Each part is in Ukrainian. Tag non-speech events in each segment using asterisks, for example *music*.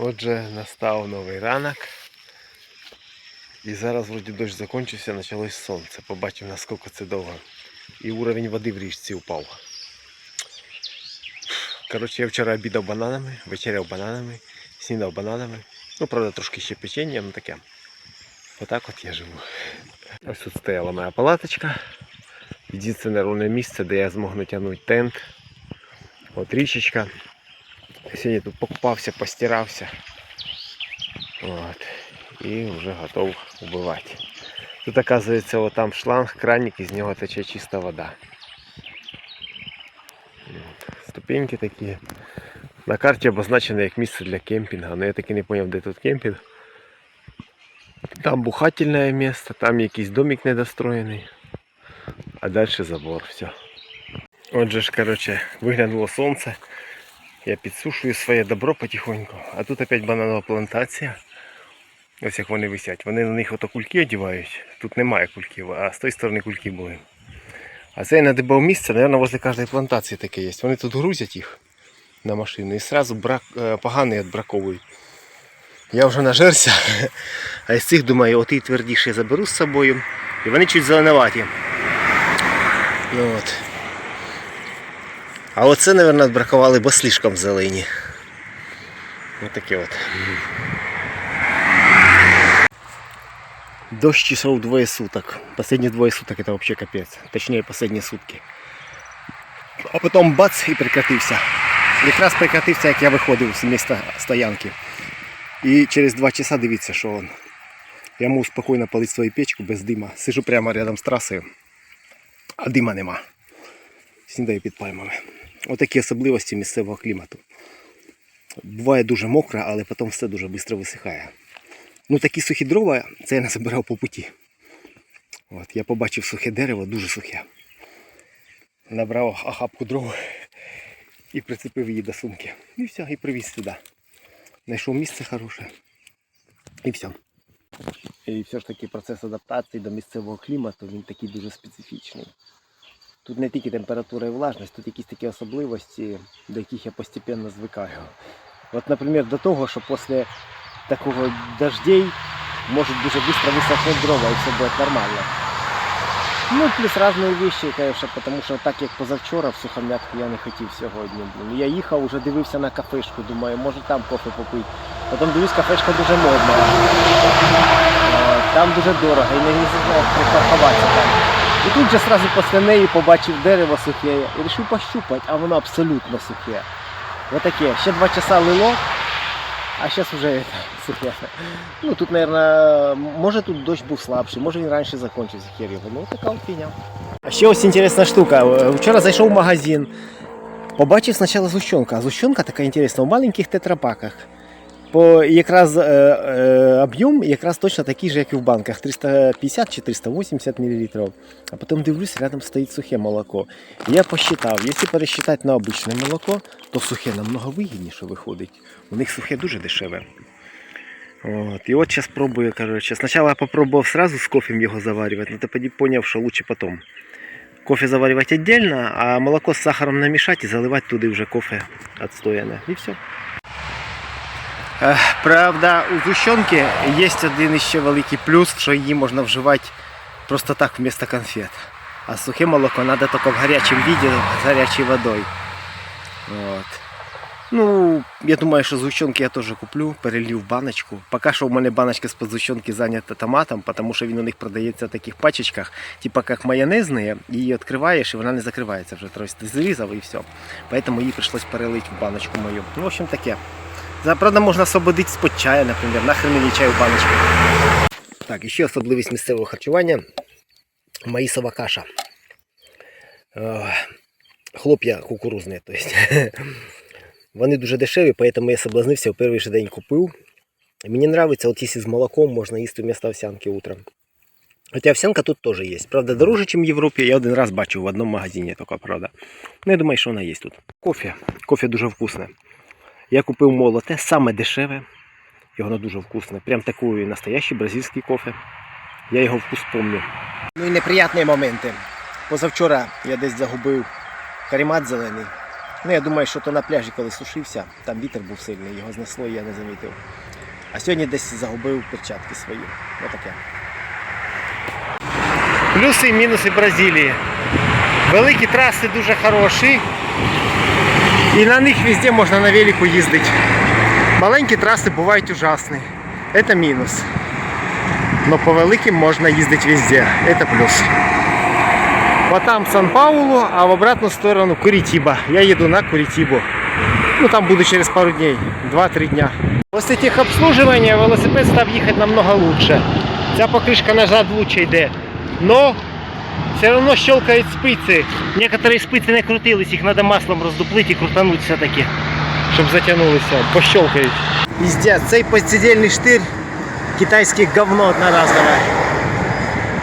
Отже, настав новий ранок. І зараз вроді дощ закінчився, почалось сонце. Побачив наскільки це довго. І уровень води в річці упав. Коротше, я вчора обідав бананами, вечеряв бананами, снідав бананами. Ну, правда, трошки ще печення, ну таке. Отак от я живу. Ось тут стояла моя палаточка. Єдине ровне місце, де я змог натягнути тент. От річечка. Сьогодні тут покупався, постирався. От. І вже готов убивати. Тут оказується от там шланг, краник, із нього тече чиста вода. Ступеньки такі. На карті обозначено як місце для кемпінгу, але я таки не зрозумів, де тут кемпінг. Там бухательне місце, там якийсь домик недостроєний, а далі забор, все. Отже ж, короче, виглянуло сонце. Я підсушую своє добро потихоньку. А тут опять бананова плантація. Ось як вони висять. Вони на них ото кульки одягають. Тут немає кульків, а з тої сторони кульки були. А це я надибав місце, мабуть, возле кожної плантації таке є. Вони тут грузять їх на машину і одразу брак, е, поганий відбраковують. Я вже нажерся, а із цих думаю, от і твердіше заберу з собою. І вони чуть зеленуваті. Ну, от. А оце, мабуть, відбракували, бо слишком зелені. Ось таке от. Дождь шел двое суток. Последние двое суток это вообще капец. Точнее, последние сутки. А потом бац і прекратився. Якраз прекратився, як я виходив з міста стоянки. І через два часа дивіться, що он. Я можу спокійно палити свою печку без дима. Сижу прямо рядом з трасою, а дима нема. Снідаю під пальмами. Отакі особливості місцевого клімату. Буває дуже мокро, але потім все дуже швидко висихає. Ну такі сухі дрова це я не забирав по путі. От, я побачив сухе дерево, дуже сухе. Набрав охапку дров і прицепив її до сумки. І все, і привіз сюди. Знайшов місце хороше. І все. І все ж таки процес адаптації до місцевого клімату, він такий дуже специфічний. Тут не тільки температура і влажність, тут якісь такі особливості, до яких я постійно звикаю. От, наприклад, до того, що після такого дождей может дуже быстро высохнуть дрова и все будет нормально. Ну, плюс разные вещи, конечно, потому що так як позавчора в сухомятку я не хотів сьогодні. Блін. Я їхав, уже дивився на кафешку, думаю, може там кофе попити. Потім дивлюсь, кафешка дуже модна. Е, Там дуже дорого і не, не знаю, як припаркуватися там. І тут же сразу після неї побачив дерево сухе і вирішив пощупати, а воно абсолютно сухе. Отаке. Ще два часа лило, а зараз вже *laughs* сухе. Ну тут, наверное, може тут дощ був слабший, може він раніше закінчився хер його. Ну така от фігня. А ще ось інтересна штука. Вчора зайшов в магазин, побачив спочатку зущенка. А зущенка така інтересна, в маленьких тетрапаках. По якраз е, е, об'єм якраз точно такий же, як і в банках, 350 чи 380 мл. А потім дивлюсь, рядом стоїть сухе молоко. Я посчитав, якщо пересчитати на обичне молоко, то сухе намного вигідніше виходить. У них сухе дуже дешеве. От. І от зараз пробую, коротше. Спочатку я попробував сразу з кофем його заварювати, але тоді зрозумів, що краще потім. Кофе заварювати віддільно, а молоко з сахаром намішати і заливати туди вже кофе відстояне. І все. Правда, у зущенки є один ще великий плюс, що її можна вживати просто так вместо конфет. А сухе молоко треба тільки в гарячому віді з гарячою водою. От. Ну, я думаю, що згущенки я теж куплю, перелью в баночку. Поки що в мене баночка з-під згущенки зайнята томатом, тому що він у них продається в таких пачечках, типа як майонезні, її відкриваєш і вона не закривається вже. Тобто ти зрізав і все. Поэтому її прийшлось перелити в баночку мою. Ну, в общем, таке. Правда, можна освободити з-под чаю, наприклад, нахрен мені чаю в баночку. Так, ще особливість місцевого харчування. Маїсова каша. Е, Хлоп'я кукурузне. *laughs* Вони дуже дешеві, тому я соблазнився, в перший же день купив. Мені подобається, от з молоком можна їсти вместо овсянки утром. Хоча овсянка тут теж є. Правда, дороже, ніж в Європі. Я один раз бачив в одному магазині, тільки, правда. Ну, я думаю, що вона є тут. Кофе. Кофе дуже вкусне. Я купив молоте, саме дешеве. І воно дуже вкусне. Прям такий настоящий бразильський кофе. Я його вкус помню. Ну і неприятні моменти. Позавчора я десь загубив карімат зелений. Ну, я думаю, що то на пляжі, коли сушився, там вітер був сильний, його знесло і я не замітив. А сьогодні десь загубив перчатки свої. Отаке. Плюси і мінуси Бразилії. Великі траси дуже хороші. І на них везде можна на велику їздити. Маленькі траси бувають ужасні. Це мінус. Но по великим можна їздити везде. Это плюс. Вот там Сан-Паулу, а в обратную сторону Куритиба. Я еду на Куритибу. Ну там буду через пару дней, 2-3 дня. После техобслуживания велосипед став їхати намного лучше. Ця покришка назад лучше йде. Но все равно щелкають спиці. Некоторые спиці не крутились, їх треба маслом роздуплити і крутануть все-таки, щоб затягнулися, пощелкають. Пиздец, цей постідельний штир китайське говно одноразове.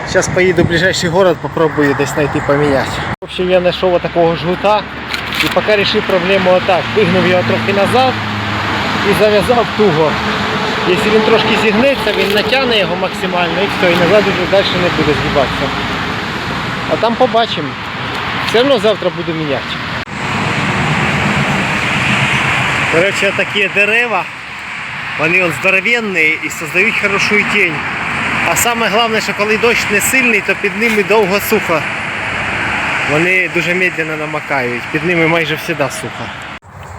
Сейчас поеду в ближайший город, попробую десь знайти поміняти. В общем, я знайшов такого жгута і поки рішив проблему отак. Вигнув його трохи назад і зав'язав туго. Якщо він трошки зігнеться, він натягне його максимально і все, і назад вже далі не буде згибатися. А там побачимо. Все одно завтра буду міняти. Коротше, такі дерева, вони от здоровенні і создають хорошу тінь. А саме головне, що коли дощ не сильний, то під ними довго сухо. Вони дуже медленно намокають, під ними майже завжди сухо.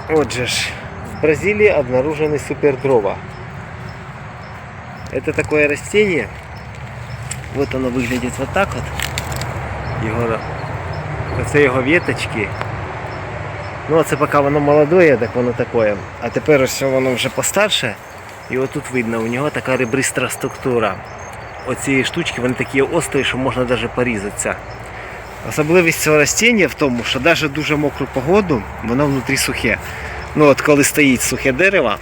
Отже ж, в Бразилии обнаружены супердрова. Это такое растение. Вот оно выглядит вот так вот. Його, оце його веточки. Ну це поки воно молодое, так воно такое. А тепер ось воно вже постарше. І отут видно, у нього така ребристра структура. Оці штучки вони такі острі, що можна навіть порізатися. Особливість цього растіння в тому, що навіть дуже мокру погоду, воно внутрі сухе. Ну от коли стоїть сухе дерево,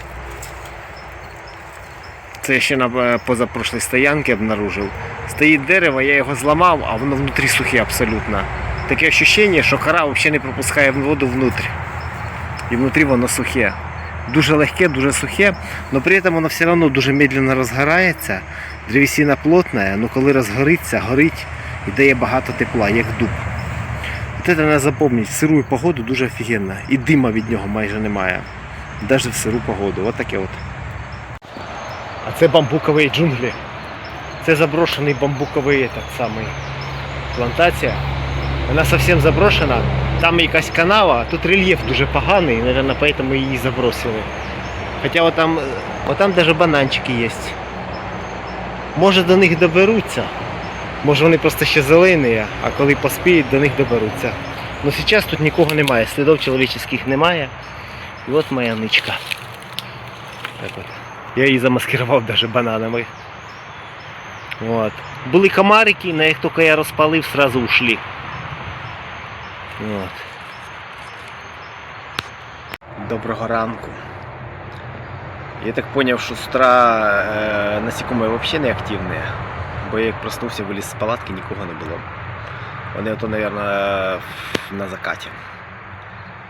це я ще на е, позапрошлій стоянці обнаружив. Стоїть дерево, я його зламав, а воно внутрі сухе абсолютно. Таке відчуття, що кора взагалі не пропускає воду внутрь. І внутрі воно сухе. Дуже легке, дуже сухе, але при цьому воно все одно дуже медленно розгорається. Древесина плотна, але коли розгориться, горить і дає багато тепла, як дуб. От це треба запам'ятати, в сиру погоду дуже офігенно. І дима від нього майже немає. Навіть в сиру погоду. От таке от. Це бамбукові джунглі. Це заброшений бамбуковий так самий плантація. Вона зовсім заброшена. Там якась канава, тут рельєф дуже поганий, мабуть, поэтому її забросили. Хоча от там, даже бананчики є. Може до них доберуться. Може вони просто ще зелені, а коли поспіють, до них доберуться. Ну зараз тут нікого немає, слідів чоловічих немає. І от моя ничка. Так от. Я її замаскирував навіть бананами. От. Були комарики, але як тільки я розпалив, сразу ушли. От. Доброго ранку. Я так понял, що з утра е, насекомые взагалі не активні. Бо я як проснувся, виліз з палатки, нікого не було. Вони ото, мабуть, на закаті.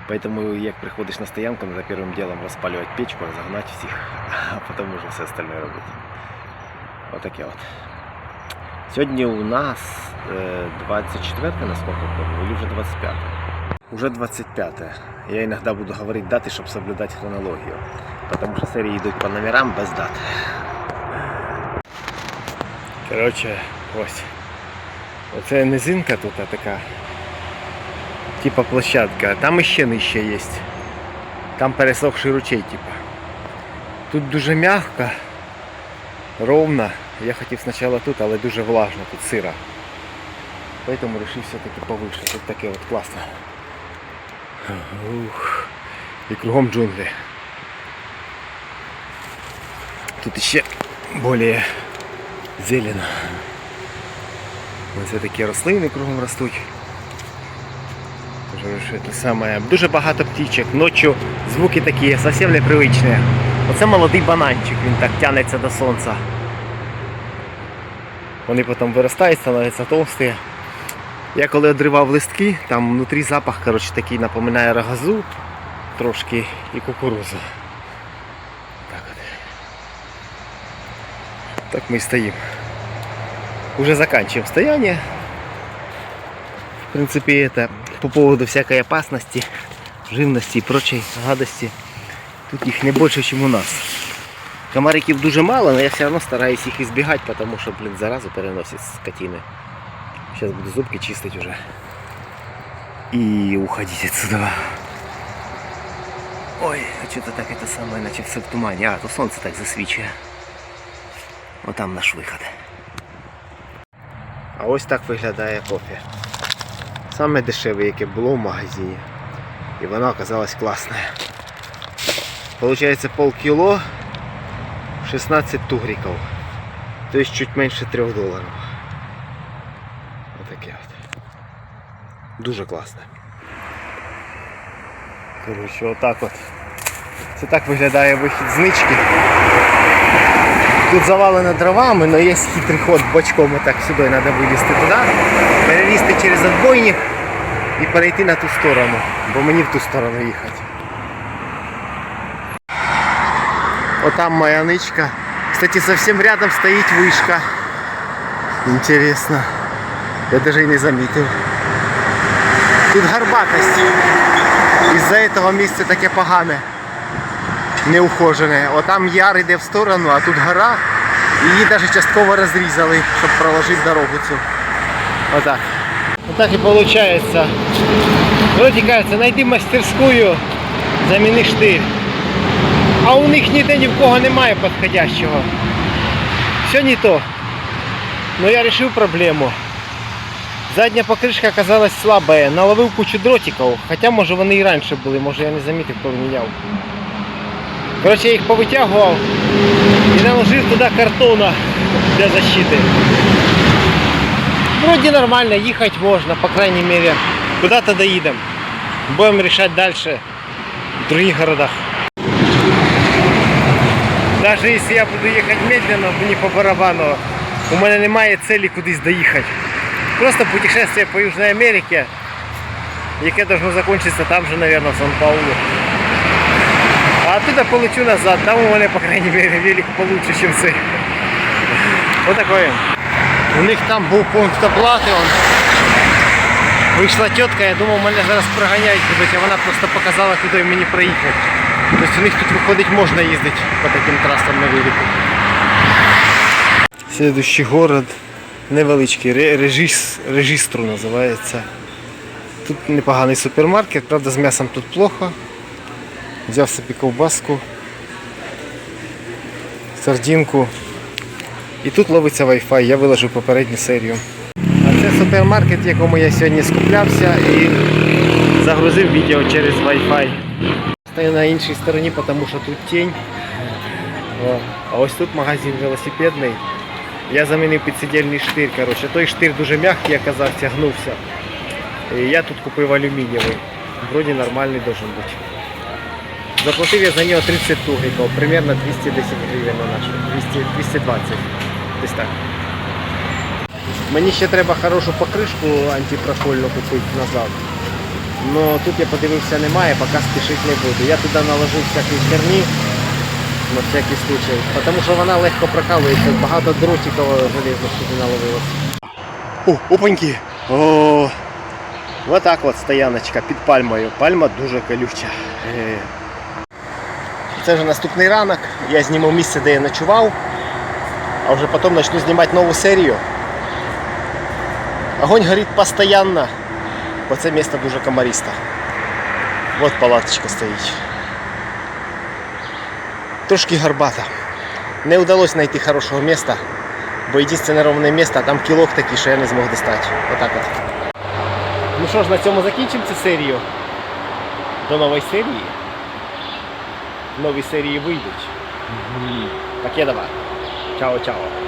Поэтому, як приходиш на стоянку, треба першим ділом розпалювати печку, розогнати всіх, *laughs* а потім вже все остальне робити. Отаке от. Сьогодні у нас е, 24 насколько помню, или вже 25? Уже 25. Я іноді буду говорити дати, щоб соблюдати хронологію. Потому що серії йдуть по номерам без дат. Коротше, ось. Оце низинка тут така. Типа площадка. Там іще нижче є. Там пересохший ручей, типа. Тут дуже м'яко, ровно. Я хотів спочатку тут, але дуже влажно, тут сиро. Поэтому вирішив все-таки повише. Тут таке от класно. Ух. І кругом джунглі. Тут ще більш зелено. Ось такі рослини кругом ростуть. Дуже, що це саме. Дуже багато птічок. Ночі звуки такі зовсім непривичні. Оце молодий бананчик, він так тягнеться до сонця. Вони потім виростають, становляться товсті. Я коли одривав листки, там внутрі запах коротше, такий напоминає рогазу трошки і кукурузу. Так от. Так мы и стоим. Уже заканчиваем стояние. В принципе, это по поводу всякой опасности. живності і прочої гадості. Тут їх не більше, ніж у нас. Комариків дуже мало, але я все одно стараюсь їх избегать, тому що, блін, заразу переносять скотини. Зараз буду зубки чистити вже. І уходить отсюда. Ой, а что-то так это самое, наче все в тумані. А, то сонце так засвічує. Отам наш виход. А ось так виглядає кофе. Саме дешеве, яке було в магазині. І воно оказалось класне. Получається полкіло 16 тугриків. Тобто чуть менше 3 доларів. Отаке от. Дуже класне. Коротше, отак от. Це так виглядає вихід з нички. Тут завалено дровами, але є хитрий ход бочком отак сюди треба вилізти туди, перелізти через отбойник і перейти на ту сторону, бо мені в ту сторону їхати. Отам моя нычка. Кстати, совсем рядом стоит вышка. Интересно. Я даже и не заметил. Тут горбатость. Із-за этого місце таке погане. Неухожене. Отам яр іде в сторону, а тут гора. Її навіть частково розрізали, щоб проложити дорогу цю. Отак. Отак і виходить. Вроді кажеться, знайди мастерську, заміни штир. А у них ніде ні в кого немає підходящого. Все не то. Но я решил проблему. Задня покришка оказалась слабая. Наловив кучу дротиків, хоча може вони і раніше були, може я не замітив, коли міняв. Коротше, я їх повитягував і наложив туди картона для защиты. Вроде нормально, їхати можна, по крайней мере. Куда-то доїдемо. Будемо решать дальше в других городах. Даже если я буду їхати медленно, мені по барабану, у мене немає цілі кудись доїхати. Просто путешествие по Южной Америке, яке должно закончиться там же, наверное, в Сан-Паулу. А оттуда полечу назад, там у мене, по крайней мере, велик получше, чем цей. Вот такое. У них там був пункт оплати. Он. Вийшла тітка, я думав, мене зараз проганяють а вона просто показала, куди мені проїхати. Тобто у них тут виходить можна їздити по таким трасам на велику. Слідуючий город невеличкий, Ре- Режіс, Режістру називається. Тут непоганий супермаркет, правда з м'ясом тут плохо. Взяв собі ковбаску, сардинку. І тут ловиться Wi-Fi, я виложу попередню серію. А це супермаркет, в якому я сьогодні скуплявся і загрузив відео через Wi-Fi. Стою на іншій стороні, тому що тут тінь. А ось тут магазин велосипедний. Я замінив підсидільний штир. Коротше. Той штир дуже м'який оказався, гнувся. І я тут купив алюмінієвий. Вроді нормальний должен бути. Заплатив я за нього 30 тугриків, примерно 210 гривень на нашу. 200, 220. Десь так. Мені ще треба хорошу покришку антипрофольну купити назад. Но тут я подивився немає, поки спішити не буду. Я туди наложив всякі херні на всякий случай. Тому що вона легко прокалується, багато дротиків железних сюди наловилось. О, опаньки! О, вот так от стояночка під пальмою. Пальма дуже колюча. Це вже наступний ранок. Я зніму місце, де я ночував, а вже потім почну знімати нову серію. Огонь горить постоянно, бо це місце дуже комаристо. Вот палаточка стоїть. Трошки горбата. Не вдалося знайти хорошого місця, бо єдине ровне місце, а там кілок такий, що я не змог достати. Отак от. Ну що ж, на цьому закінчимо цю серію. До нової серії. Нові серії вийдуть. Покедова. Чао-чао.